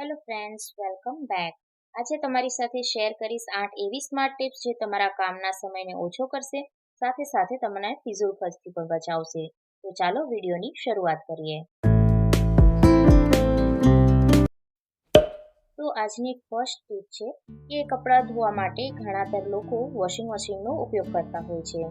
Hello friends welcome back આજે તમારી સાથે શેર કરીશ આઠ એવી સ્માર્ટ ટિપ્સ જે તમારા કામના સમયને ઓછો કરશે, સાથે સાથે તમને ફિઝુલ ખર્ચથી પણ બચાવશે તો ચાલો વિડીયોની શરૂઆત કરીએ. તો આજની ફર્સ્ટ ટીપ છે કે કપડાં ધોવા માટે ઘણાતર લોકો વોશિંગ મશીનનો ઉપયોગ કરતા હોય છે.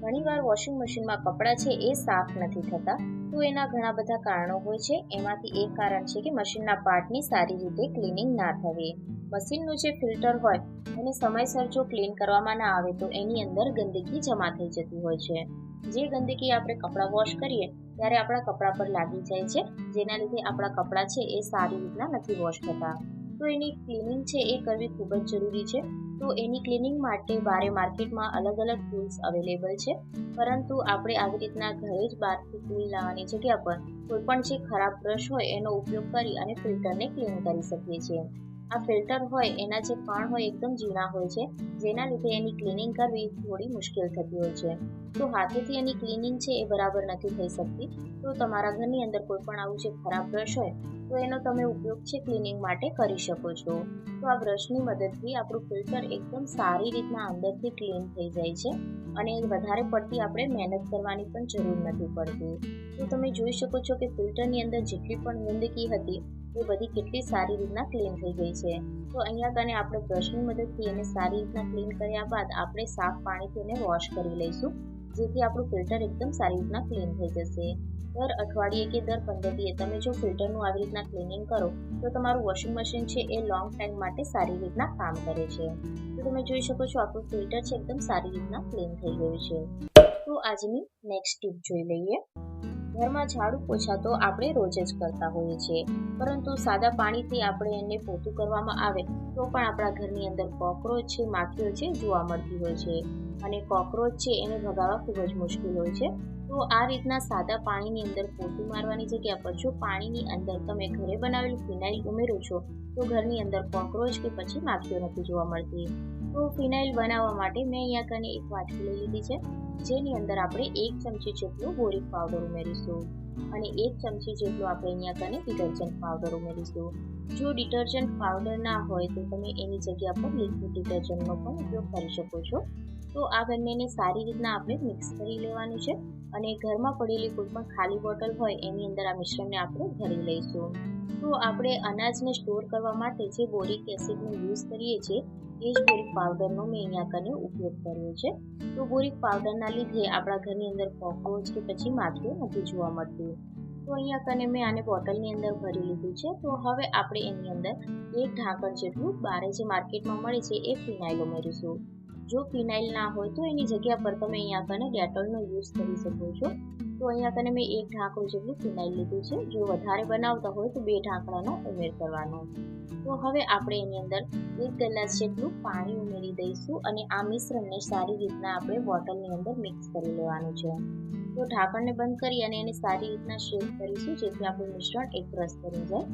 ઘણીવાર વોશિંગ મશીનમાં કપડાં છે એ સાફ નથી થતા, તો એના ઘણા બધા કારણો હોય છે. એમાંથી એક કારણ છે કે મશીનના પાર્ટની સારી રીતે ક્લિનિંગ ના થવી. મશીનનું જે ફિલ્ટર હોય એને સમયસર જો ક્લીન કરવામાં ના આવે તો એની અંદર ગંદકી જમા થઈ જતી હોય છે. જે ગંદકી આપણે કપડાં વોશ કરીએ ત્યારે આપણા કપડાં પર લાગી જાય છે, જેના લીધે આપણા કપડાં છે એ સારી રીતના નથી વોશ થતા. તો એની ક્લિનિંગ છે એ કરવી ખૂબ જ જરૂરી છે. તો એની ક્લિનિંગ માટે બારે માર્કેટમાં અલગ અલગ ટૂલ્સ અવેલેબલ છે. પરંતુ આપણે આવી રીતના ઘરે જ બહારથી ટૂલ લાવવાની જગ્યા પર કોઈ પણ જે ખરાબ બ્રશ હોય એનો ઉપયોગ કરી અને ફિલ્ટરને ક્લીન કરી શકીએ છીએ. આ ફિલ્ટર હોય, એના જે કણ હોય, એકદમ ઝીણા હોય છે, જેના લીધે એની ક્લિનિંગ કરવી થોડી મુશ્કેલ થતી હોય છે. તો હાથેથી એની ક્લિનિંગ છે એ બરાબર નથી થઈ શકતી. તો તમારા ઘરની અંદર કોઈ પણ આવું જે ખરાબ બ્રશ હોય, તો એનો તમે ઉપયોગ છે ક્લિનિંગ માટે કરી શકો છો. તો આ બ્રશની મદદથી આપણું ફિલ્ટર એકદમ સારી રીતના અંદરથી ક્લીન થઈ જાય છે અને વધારે પડતી આપણે મહેનત કરવાની પણ જરૂર નથી પડતી. તો તમે જોઈ શકો છો કે ફિલ્ટરની અંદર જેટલી પણ ગંદકી હતી એ બધી કેટલી સારી રીતના ક્લીન થઈ ગઈ છે. તો અહીંયા કને આપણે બ્રશની મદદથી એને સારી રીતના ક્લીન કર્યા બાદ આપણે સાફ પાણીથી એને વોશ કરી લઈશું, જેથી આપણું ફિલ્ટર એકદમ સારી રીતના ક્લીન થઈ જશે. દર અઠવાડિયે કે દર પંદર દિવસે તમે જો ફિલ્ટરનું આવી રીતના ક્લિનિંગ કરો, તો તમારું વોશિંગ મશીન છે એ લોંગ ટાઈમ માટે સારી રીતના કામ કરે છે. તો તમે જોઈ શકો છો આપણું ફિલ્ટર છે એકદમ સારી રીતના ક્લીન થઈ ગયું છે. તો આજની નેક્સ્ટ ટીપ જોઈ લઈએ. ઘરમાં ઝાડુ પોછા તો આપણે રોજ જ કરતા હોઈએ છીએ. પરંતુ સાદા પાણીથી આપણે એને પોતું કરવામાં આવે, તો પણ આપણા ઘરની અંદર કોકરોચ છે, માખીઓ છે, જોવા મળતી હોય છે. અને કોકરોચ છે, એને ભગાવવા ખૂબ જ મુશ્કેલ હોય છે. તો આ રીતના સાદા પાણીની અંદર પોતું મારવાની જગ્યા પર જો પાણીની અંદર તમે ઘરે બનાવેલું ફિનાઇલ ઉમેરો છો, તો ઘરની અંદર કોકરોચ કે પછી માખીઓ નથી જોવા મળતી. તો ફિનાઇલ બનાવવા માટે મેં અહીંયા કને એક વાટકી લઈ લીધી છે. જેની અંદર આપણે એક ચમચી જેટલું બોરિક પાવડર ઉમેરીશું અને એક ચમચી જેટલું આપણે અહીંયા કને ડિટર્જન્ટ પાવડર ઉમેરીશું. જો ડિટર્જન્ટ પાવડર ના હોય તો તમે એની જગ્યા પર લિક્વિડ ડિટર્જન્ટનો પણ ઉપયોગ કરી શકો છો. તો આ બંનેને સારી રીતના આપણે મિક્સ કરી લેવાનું છે અને ઘરમાં પડેલી કોઈ પણ ખાલી બોટલ હોય એની અંદર આ મિશ્રણને આપણે ભરી લઈશું. તો આપણે અનાજને સ્ટોર કરવા માટે જે બોરિક એસિડનો યુઝ કરીએ છીએ એ જ બોરિક પાવડરનો મેં અહીંયા કને ઉપયોગ કર્યો છે. તો બોરિક પાવડરના લીધે આપણા ઘરની અંદર કોકરોચ કે પછી માખીઓ નથી જોવા મળતી. તો અહીંયા કને મેં આને બોટલની અંદર ભરી લીધું છે. તો હવે આપણે એની અંદર એક ઢાંકણ જેટલું બારે જે માર્કેટમાં મળે છે એ ફિનાઇલ ઉમેરીશું જો ફિનાઇલ ના હોય તો એની જગ્યા પર તમે અહીંયા કને ડેટોલનો યુઝ કરી શકો છો. તો અહીંયા કને મેં એક ઢાંકણું જેટલું ફિનાઇલ લીધું છે. જો વધારે બનાવતા હોય તો બે ઢાંકણાનો ઉમેર કરવાનો. તો હવે આપણે એની અંદર એક ગ્લાસ જેટલું પાણી ઉમેરી દઈશું અને આ મિશ્રણને સારી રીતના આપણે બોટલની અંદર મિક્સ કરી લેવાનું છે. તો ઢાંકણને બંધ કરી અને એને સારી રીતના શેક કરીશું જેથી આપણું મિશ્રણ એકરસ કરી જાય.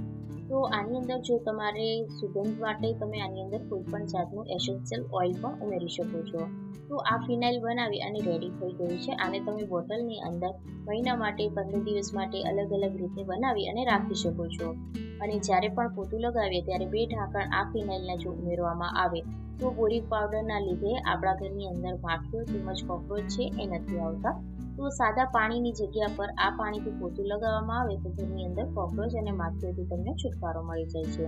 તો આની અંદર જો તમારે સુગંધ માટે તમે આની અંદર કોઈ પણ જાતનું એસેન્શિયલ ઓઇલ પણ ઉમેરી શકો છો. તો આ ફિનાઇલ બનાવી અને રેડી થઈ ગયું છે. આને તમે બોટલની અંદર મહિના માટે, પંદર દિવસ માટે અલગ અલગ રીતે બનાવી અને રાખી શકો છો. અને જ્યારે પણ પોતું લગાવીએ ત્યારે બે ઢાંકણ આ ફિનાઇલના જો ઉમેરવામાં આવે. તો બોરિક પાવડરના લીધે આપણા ઘરની અંદર માખીઓ તેમજ કોકરોચ છે એ નથી આવતા. તો સાદા પાણીની જગ્યા પર આ પાણીથી પોતું લગાવવામાં આવે તો ઘરની અંદર કોકરોચ અને માખીઓથી તમને છુટકારો મળી જાય છે.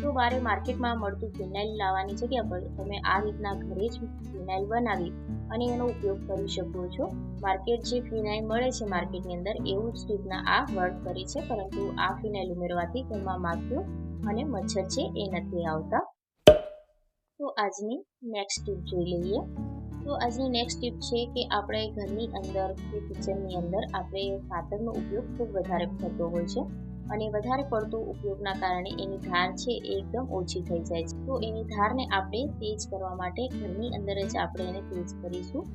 તો બારે માર્કેટમાં મળતું ફિનાઇલ લાવવાની જગ્યા પર તમે આ રીતના ઘરે જ ફિનાઇલ બનાવી અને એનો ઉપયોગ કરી શકો છો. માર્કેટ જે ફિનાઇલ મળે છે માર્કેટની અંદર એવું જ રીતના આ વર્ક કરે છે, પરંતુ આ ફિનાઇલ ઉમેરવાથી ઘરમાં માખીઓ અને મચ્છર છે, એ નથી આવતા. તો આજની નેક્સ્ટ ટીપ જોઈ લઈએ. તો આજની નેક્સ્ટ ટીપ છે કે આપણે ઘરની અંદર કે કિચનની અંદર આપણે ખાતરનો ઉપયોગ ખૂબ વધારે થતો હોય છે. અને વધારે પડતો ઉપયોગના કારણે એની ધાર છે એકદમ ઓછી થઈ જાય છે. તો એની ધારને આપણે તેજ કરવા માટે ઘરની અંદર જ આપણે એને તેજ કરીશું.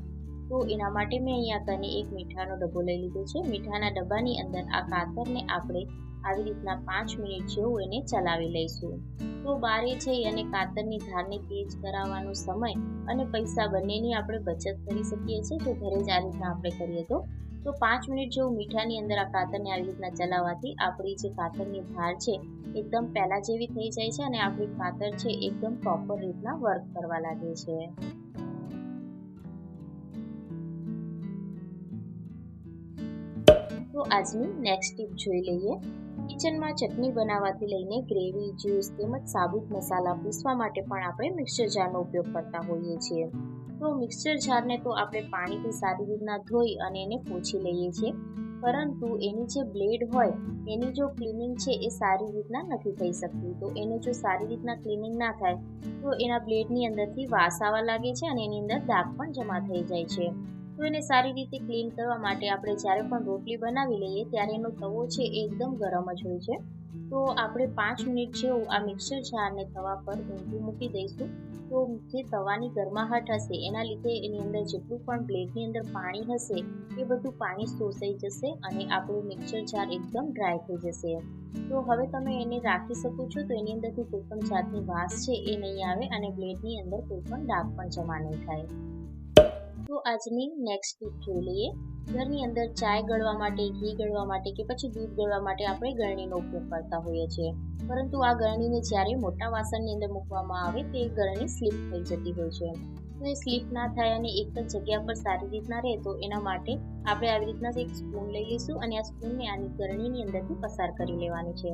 તો એના માટે મેં અહીંયા કને એક મીઠાનો ડબ્બો લઈ લીધો છે. મીઠાના ડબ્બાની અંદર આ કાતરને આપણે આવી રીતના પાંચ મિનિટ જેવું એને ચલાવી લઈશું. તો બારે જઈ અને કાતરની ધારને તેજ કરાવવાનો સમય અને પૈસા બંનેની આપણે બચત કરી શકીએ છીએ. જો ઘરે જ આ રીતના આપણે કરીએ તો. તો તો પાંચ મિનિટ જેવું મીઠાની અંદર આ કાતરને આવી રીતના ચલાવવાથી આપણી જે કાતરની ધાર છે એકદમ પહેલાં જેવી થઈ જાય છે અને આપણી કાતર છે એકદમ પ્રોપર રીતના વર્ક કરવા લાગે છે. તો આજની નેક્સ્ટ ટીપ જોઈ લઈએ. કિચનમાં ચટણી બનાવવાથી લઈને ગ્રેવી, જ્યુસ તેમજ સાબુત મસાલા પીસવા માટે પણ આપણે મિક્સર જારનો ઉપયોગ કરતા હોઈએ છીએ. તો મિક્સર જારને તો આપણે પાણીથી સારી રીતના ધોઈ અને એને પોછી લઈએ છીએ. પરંતુ એની જે બ્લેડ હોય, એની જો ક્લિનિંગ છે એ સારી રીતના નથી થઈ શકતી. તો એને જો સારી રીતના ક્લિનિંગ ના થાય, તો એના બ્લેડની અંદરથી વાસ આવવા લાગે છે અને એની અંદર દાગ પણ જમા થઈ જાય છે. તો એને સારી રીતે ક્લીન કરવા માટે આપણે જ્યારે પણ રોટલી બનાવી લઈએ ત્યારે એનો તવો છે એ એકદમ ગરમ જ હોય છે. તો આપણે પાંચ મિનિટ જેવું આ મિક્સર જારને તવા પર ઊંધું મૂકી દઈશું. તો જે તવાની ગરમાહટ હશે એના લીધે એની અંદર જેટલું પણ બ્લેડની અંદર પાણી હશે એ બધું પાણી શોષાઈ જશે અને આપણું મિક્સર જાર એકદમ ડ્રાય થઈ જશે તો હવે તમે એને રાખી શકો છો તો એની અંદરથી કોઈ પણ જાતની વાસ છે એ નહીં આવે અને બ્લેડની અંદર કોઈ પણ ડાઘ પણ જમા નહીં થાય. તો આજની નેક્સ્ટ ટીપ જોઈ લઈએ. ઘરની અંદર ચાય ગળવા માટે, ઘી ગળવા માટે કે પછી દૂધ ગળવા માટે આપણે ગળણીનો ઉપયોગ કરતા હોઈએ છીએ. પરંતુ આ ગળણીને જ્યારે મોટા વાસણની અંદર મૂકવામાં આવે, તે ગળણી સ્લીપ થઈ જતી હોય છે. તો એ સ્લીપ ના થાય અને એક જ જગ્યા પર સારી રીતના રહે, તો એના માટે આપણે આવી રીતના એક સ્પૂન લઈ લઈશું અને આ સ્પૂનને આની ગળણીની અંદરથી પસાર કરી લેવાની છે.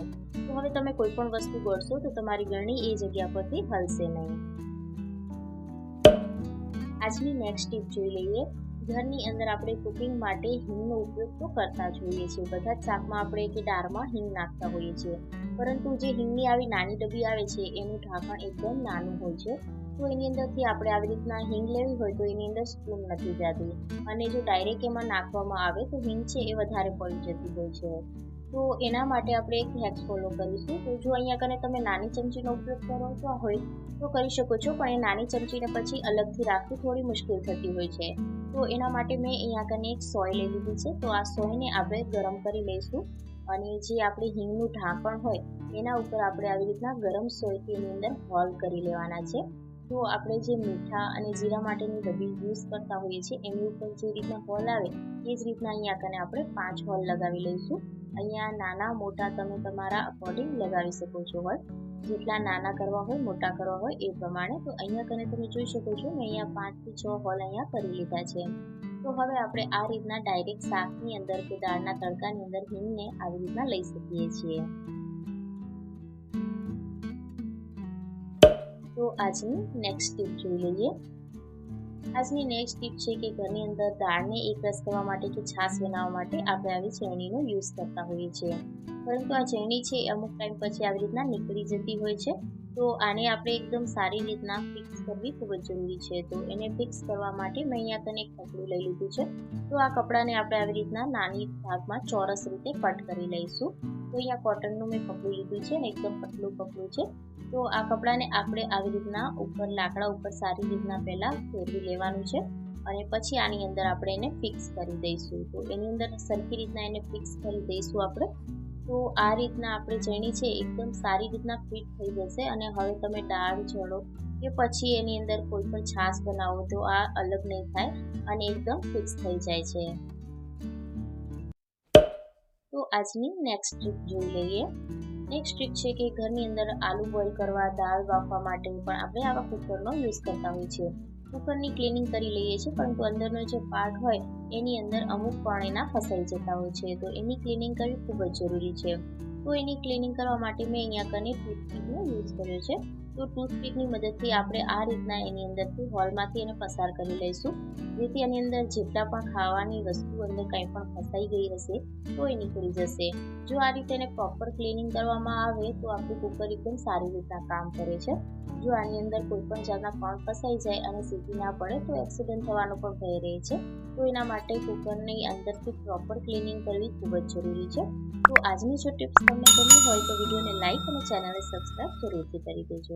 તો હવે તમે કોઈ પણ વસ્તુ ગળશો, તો તમારી ગળણી એ જગ્યા પરથી હલશે નહીં. આજની નેક્સ્ટ ટીપ જોઈ લઈએ. ઘરની અંદર આપણે કુકિંગ માટે હિંગનો ઉપયોગ તો કરતા જ હોઈએ છીએ. બધા જ શાકમાં આપણે કે દાળમાં હિંગ નાખતા હોઈએ છીએ. પરંતુ જે હિંગની આવી નાની ડબ્બી આવે છે, એનું ઢાંકણ એકદમ નાનું હોય છે. તો એની અંદરથી આપણે આવી રીતના હિંગ લેવી હોય તો એની અંદર સ્પૂન નથી જતી. અને જો ડાયરેક્ટ એમાં નાખવામાં આવે તો હિંગ છે એ વધારે પડી જતી હોય છે. તો એના માટે આપણે એક હેક્સ ફોલો કરીશું. તો જો અહીંયા કને તમે નાની ચમચીનો ઉપયોગ કરો તો હોય તો કરી શકો છો, પણ એ નાની ચમચીને પછી અલગથી રાખવી થોડી મુશ્કેલ થતી હોય છે. તો એના માટે મેં અહીંયા કને એક સોય લઈ લીધી છે. તો આ સોયને આપણે ગરમ કરી લઈશું. અને જે આપણે હિંગનું ઢાંકણ હોય, એના ઉપર આપણે આવી રીતના ગરમ સોયથી એની અંદર હોલ કરી લેવાના છે. તો આપણે જે મીઠા અને જીરા માટેની ડબ્બી યુઝ કરતા હોઈએ છીએ, એની ઉપર જે રીતના હોલ આવે, એ જ રીતના અહીંયા કને આપણે પાંચ હોલ લગાવી લઈશું. અહીંયા નાના મોટા તમે તમારા અકોર્ડિંગ લગાવી શકો છો હોલ જેટલા નાના કરવા હોય, મોટા કરવા હોય એ પ્રમાણે. તો અહીંયા કને તમે જોઈ શકો છો મેં અહીંયા પાંચથી છ હોલ અહીંયા કરી લીધા છે. તો હવે આપણે આ રીતના ડાયરેક્ટ શાકની અંદર કે દાળના તડકાની અંદર હિંગને આવી રીતના લઈ શકીએ છીએ. તો આજની નેક્સ્ટ ટીપ જોઈ લઈએ. આજની નેક્સ્ટ ટીપ છે કે ઘરની અંદર દાળને એક રસ કરવા માટે કે છાશ બનાવવા માટે આપણે આવી ચેણીનો યુઝ કરતા હોઈએ છીએ. પરંતુ આ ચેણી છે અમુક ટાઈમ પછી આવી રીતના નીકળી જતી હોય છે. તો આને આપણે એકદમ સારી રીતના ફિક્સ કરવી ખૂબ જ જરૂરી છે. તો એને ફિક્સ કરવા માટે મેં અહીંયા તને એક કપડું લઈ લીધું છે. તો આ કપડાને આપણે આવી રીતના નાની ભાગમાં ચોરસ રીતે કટ કરી લઈશું. તો અહીંયા કોટનનું મેં કપડું લીધું છે ને એકદમ પતલું કપડું છે. તો આ કપડાને આપણે આવી રીતના ઉપર લાકડા ઉપર સારી રીતના પહેલાં ફેરવી લેવાનું છે અને પછી આની અંદર આપણે એને ફિક્સ કરી દઈશું. તો એની અંદર સરખી રીતના એને ફિક્સ કરી દઈશું આપણે. તો આ રીતના આપણે જેણી છે એકદમ સારી રીતના ફિટ થઈ જશે અને હવે તમે દાળ જળો કે પછી એની અંદર કોઈ પણ છાશ બનાવો તો આ અલગ નહીં થાય અને એકદમ ફિક્સ થઈ જાય છે. તો આજની નેક્સ્ટ ટ્રીક જોઈ લઈએ. નેક્સ્ટ ટ્રીક છે કે ઘરની અંદર આલુ બોઇલ કરવા, દાળ બાફવા માટે પણ આપણે આવા કુકરનો યુઝ કરતા હોઈએ છીએ. કુકરની ક્લિનિંગ કરી લઈએ છીએ, પરંતુ અંદરનો જે પાર્ટ હોય, એની અંદર અમુક પણ એના ફસાઈ જતા હોય છે. તો એની ક્લિનિંગ કરવી ખૂબ જ જરૂરી છે. તો એની ક્લિનિંગ કરવા માટે મેં અહીંયા કને ટૂથપીકનો યુઝ કર્યો છે. તો ટૂથપીકની મદદથી આપણે આ રીતના એની અંદરથી હોલમાંથી એને પસાર કરી લઈશું. જેથી એની અંદર જેટલા પણ ખાવાની વસ્તુ અંદર કંઈ પણ ફસાઈ ગઈ હશે, તો એ નીકળી જશે. જો આ રીતે એને પ્રોપર ક્લિનિંગ કરવામાં આવે, તો આપણું કુકર એકદમ સારી રીતના કામ કરે છે. જો આની અંદર કોઈ પણ જાતના કણ ફસાઈ જાય અને સીધી ના પડે, તો એક્સિડન્ટ થવાનો પણ ભય રહે છે. તો એના માટે કુકરની અંદરથી પ્રોપર ક્લિનિંગ કરવી ખૂબ જ જરૂરી છે. તો આજની જો ટિપ્સ તમને ગમી હોય તો વિડીયોને લાઇક અને ચેનલને સબસ્ક્રાઈબ જરૂરથી કરી દેજો.